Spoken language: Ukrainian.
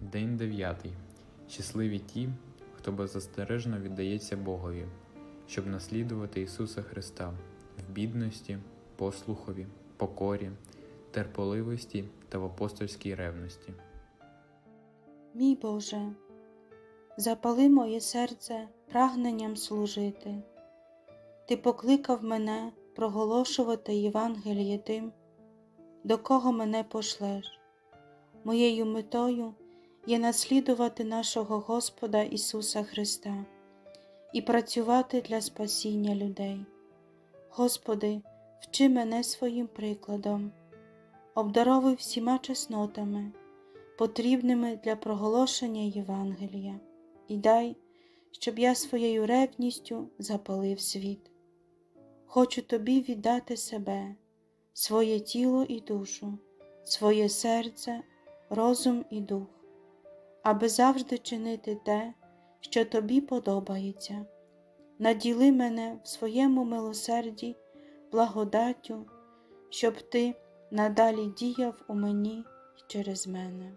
День дев'ятий. Щасливі ті, хто беззастережно віддається Богові, щоб наслідувати Ісуса Христа в бідності, послухові, покорі, терпеливості та в апостольській ревності. Мій Боже, запали моє серце прагненням служити. Ти покликав мене проголошувати Євангеліє тим, до кого мене пошлеш. Моєю метою є наслідувати нашого Господа Ісуса Христа і працювати для спасіння людей. Господи, вчи мене своїм прикладом, обдаровуй всіма чеснотами потрібними для проголошення Євангелія, і дай, щоб я своєю ревністю запалив світ. Хочу тобі віддати себе, своє тіло і душу, своє серце, розум і дух, аби завжди чинити те, що тобі подобається. Наділи мене в своєму милосерді, благодаттю, щоб ти надалі діяв у мені й через мене.